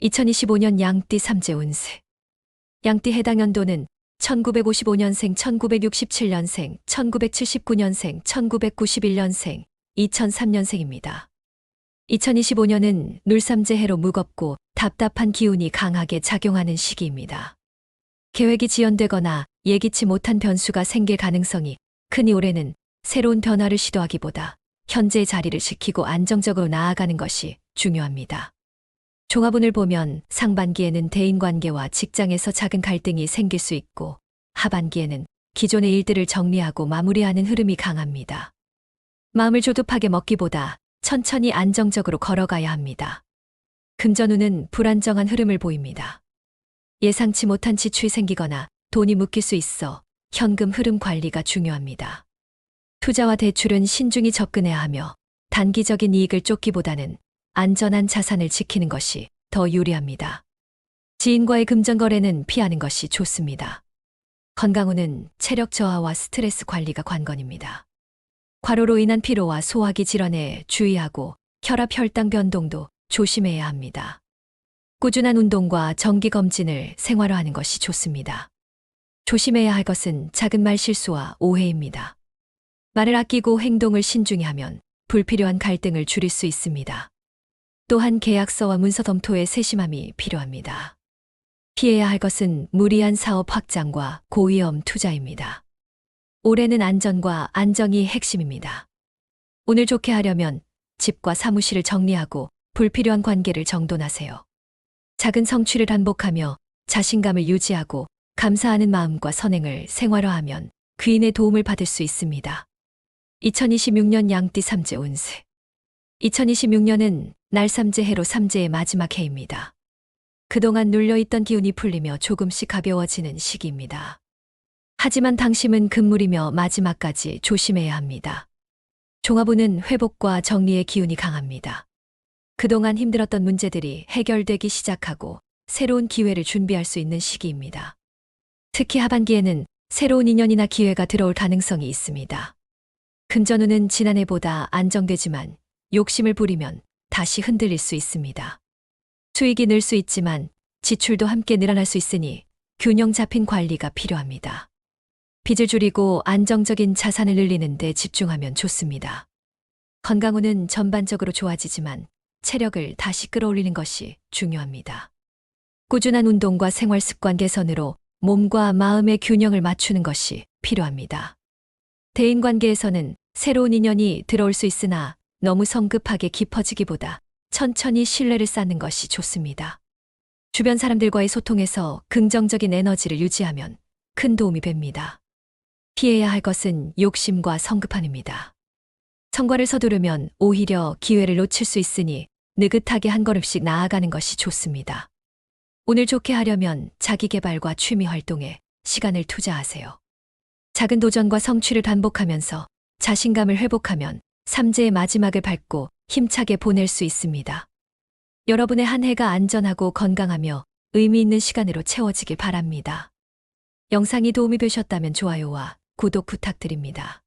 2025년 양띠 삼재 운세. 양띠 해당 연도는 1955년생, 1967년생, 1979년생, 1991년생, 2003년생입니다. 2025년은 물삼재 해로 무겁고 답답한 기운이 강하게 작용하는 시기입니다. 계획이 지연되거나 예기치 못한 변수가 생길 가능성이 크니 올해는 새로운 변화를 시도하기보다 현재의 자리를 지키고 안정적으로 나아가는 것이 중요합니다. 종합운을 보면 상반기에는 대인관계와 직장에서 작은 갈등이 생길 수 있고 하반기에는 기존의 일들을 정리하고 마무리하는 흐름이 강합니다. 마음을 조급하게 먹기보다 천천히 안정적으로 걸어가야 합니다. 금전운은 불안정한 흐름을 보입니다. 예상치 못한 지출이 생기거나 돈이 묶일 수 있어 현금 흐름 관리가 중요합니다. 투자와 대출은 신중히 접근해야 하며 단기적인 이익을 쫓기보다는 안전한 자산을 지키는 것이 더 유리합니다. 지인과의 금전 거래는 피하는 것이 좋습니다. 건강운은 체력 저하와 스트레스 관리가 관건입니다. 과로로 인한 피로와 소화기 질환에 주의하고 혈압 혈당 변동도 조심해야 합니다. 꾸준한 운동과 정기 검진을 생활화하는 것이 좋습니다. 조심해야 할 것은 작은 말 실수와 오해입니다. 말을 아끼고 행동을 신중히 하면 불필요한 갈등을 줄일 수 있습니다. 또한 계약서와 문서 검토에 세심함이 필요합니다. 피해야 할 것은 무리한 사업 확장과 고위험 투자입니다. 올해는 안전과 안정이 핵심입니다. 오늘 좋게 하려면 집과 사무실을 정리하고 불필요한 관계를 정돈하세요. 작은 성취를 반복하며 자신감을 유지하고 감사하는 마음과 선행을 생활화하면 귀인의 도움을 받을 수 있습니다. 2026년 양띠 삼재 운세. 2026년은 날 삼재 해로 삼재의 마지막 해입니다. 그동안 눌려있던 기운이 풀리며 조금씩 가벼워지는 시기입니다. 하지만 당심은 금물이며 마지막까지 조심해야 합니다. 종합운은 회복과 정리의 기운이 강합니다. 그동안 힘들었던 문제들이 해결되기 시작하고 새로운 기회를 준비할 수 있는 시기입니다. 특히 하반기에는 새로운 인연이나 기회가 들어올 가능성이 있습니다. 금전운은 지난해보다 안정되지만 욕심을 부리면 다시 흔들릴 수 있습니다. 수익이 늘 수 있지만 지출도 함께 늘어날 수 있으니 균형 잡힌 관리가 필요합니다. 빚을 줄이고 안정적인 자산을 늘리는 데 집중하면 좋습니다. 건강운은 전반적으로 좋아지지만 체력을 다시 끌어올리는 것이 중요합니다. 꾸준한 운동과 생활 습관 개선으로 몸과 마음의 균형을 맞추는 것이 필요합니다. 대인 관계에서는 새로운 인연이 들어올 수 있으나 너무 성급하게 깊어지기보다 천천히 신뢰를 쌓는 것이 좋습니다. 주변 사람들과의 소통에서 긍정적인 에너지를 유지하면 큰 도움이 됩니다. 피해야 할 것은 욕심과 성급함입니다. 성과를 서두르면 오히려 기회를 놓칠 수 있으니 느긋하게 한 걸음씩 나아가는 것이 좋습니다. 오늘 좋게 하려면 자기 개발과 취미 활동에 시간을 투자하세요. 작은 도전과 성취를 반복하면서 자신감을 회복하면 삼재의 마지막을 밟고 힘차게 보낼 수 있습니다. 여러분의 한 해가 안전하고 건강하며 의미 있는 시간으로 채워지길 바랍니다. 영상이 도움이 되셨다면 좋아요와 구독 부탁드립니다.